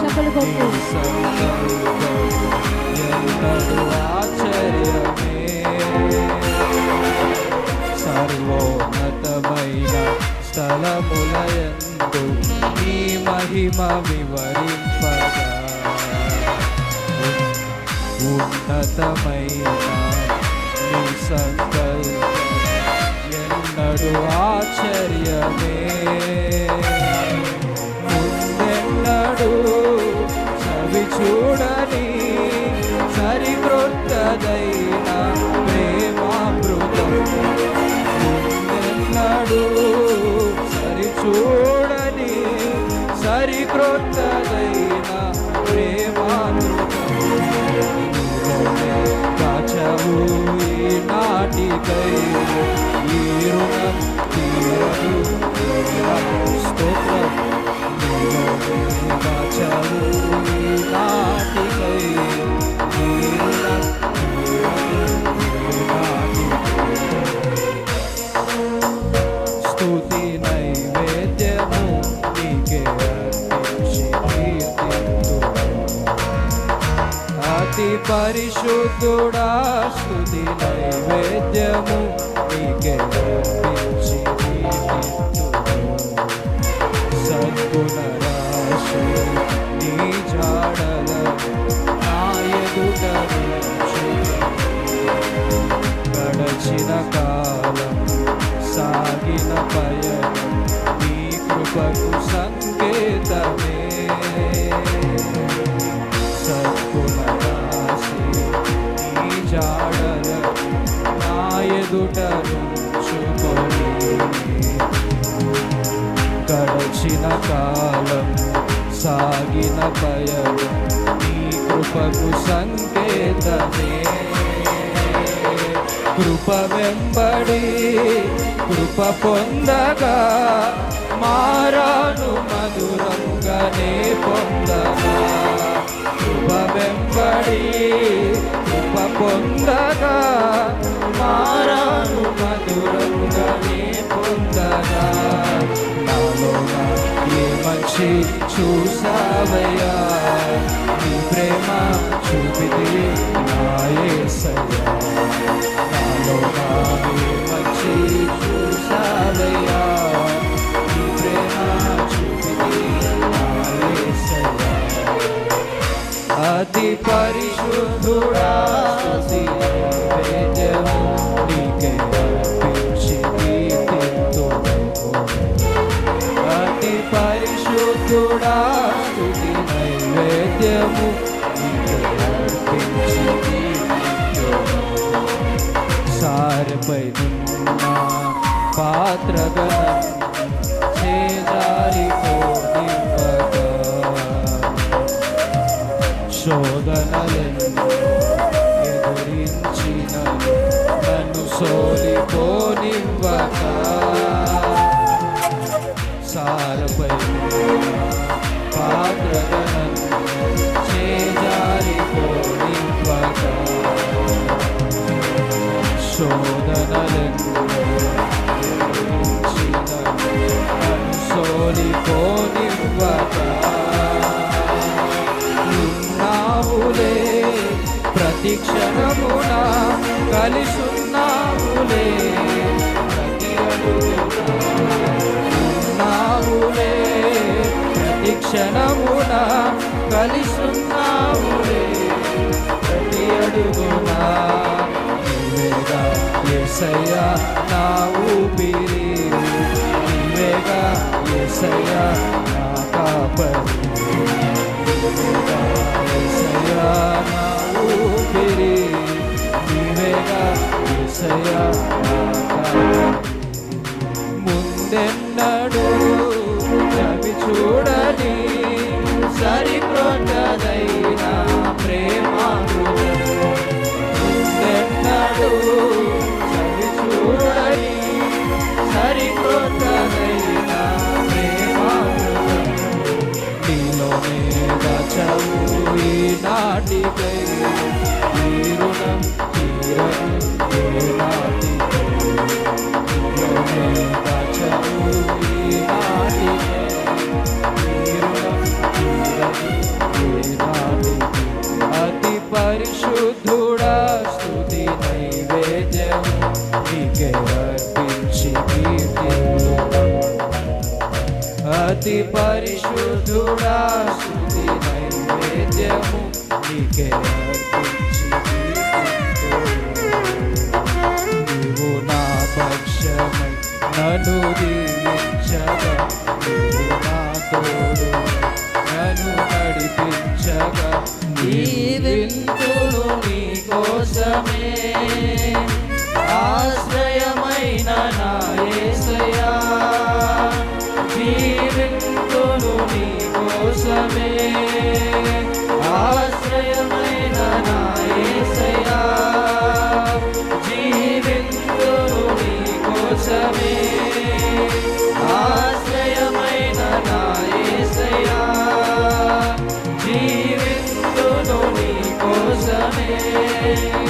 చెప్పలు కొట్టు సర్వోన్నతమైన స్థలములయందు నీ మహిమ వివరింపగా ఉన్నతమైన నీ సంకల్పం ఎన్నడు ఆశ్చర్యమే. ముందెన్నడు చవి చూడని సరికొత్తదైన ప్రేమామృతం. ముందెన్నడు సరి చూడని సరికొత్తదైన ప్రేమామృతం. నీలోనే కాచవు నాటికై ఈ రుణం పరిశుద్ధుడా స్థుతి నైవేద్యము నీకే అర్పించి కీర్తింతుము. నీ జాడల నా గడచిన కాలం సాగిన పయనం నీ కృపకు సంకేతమే సద్గుణ నీ జాడల నా ఎదుట నుంచుకొని గడచిన కాలం సాగిన పయనం నీ కృపకు సంకేతమే కృప వెంబడి కృప పొందగా మారాను మధురంగానే పొందగా. కృప వెంబడి కృప పొందగా మారాను మధురంగానే పొందగా. నాలోన ఏ మంచి చూసావయ్యా? నీ ప్రేమ చూపిది నాయే సయ్యా. నాలోన ఏ మంచి చూసావయ్యా? పరిశుద్ధుడా స్తుతి నీకే అర్పించి కీర్తింతుము. అతి పరిశుద్ధుడా స్తుతి నైవేద్యము నీకే అర్పించి సారపై నున్న శోధనలను ఎదురించిన నన్ను సోలిపోనివ్వక సారపై పాత్రగణను చేజారిపోనివ్వక శోధనలను కలిసున్నావులే. ప్రతి ప్రతి క్షణమున కలిసున్నావులే. ప్రతి అడుగున నీవేగా యేసయ్యా నా ఊపిరి. నీవేగా యేసయ్యా నా కాపరి. ముందెన్నడు చవి చూడ పరిశుద్ధుడా స్థుతి నైవేద్యం నీకే అర్పించి కీర్తిను అతి పరిశుద్ధుడా స్థుతి నైవేద్యము నీకే అర్పించి నీవు నా పక్షమై నను దీవించగా నీవు నా తోడు నన్ను నడిపించగా కోసమే ఆశ్రయమైన నా యేసయ్యా జీవింతులు నీ కోసమే. ఆశ్రయమైన నా యేసయ్యా జీవింతులు నీ కోసమే. ఆశ్రయమైన నా యేసయ్యా జీవింతులు నీ కోసమే. ఆశ్రయమైన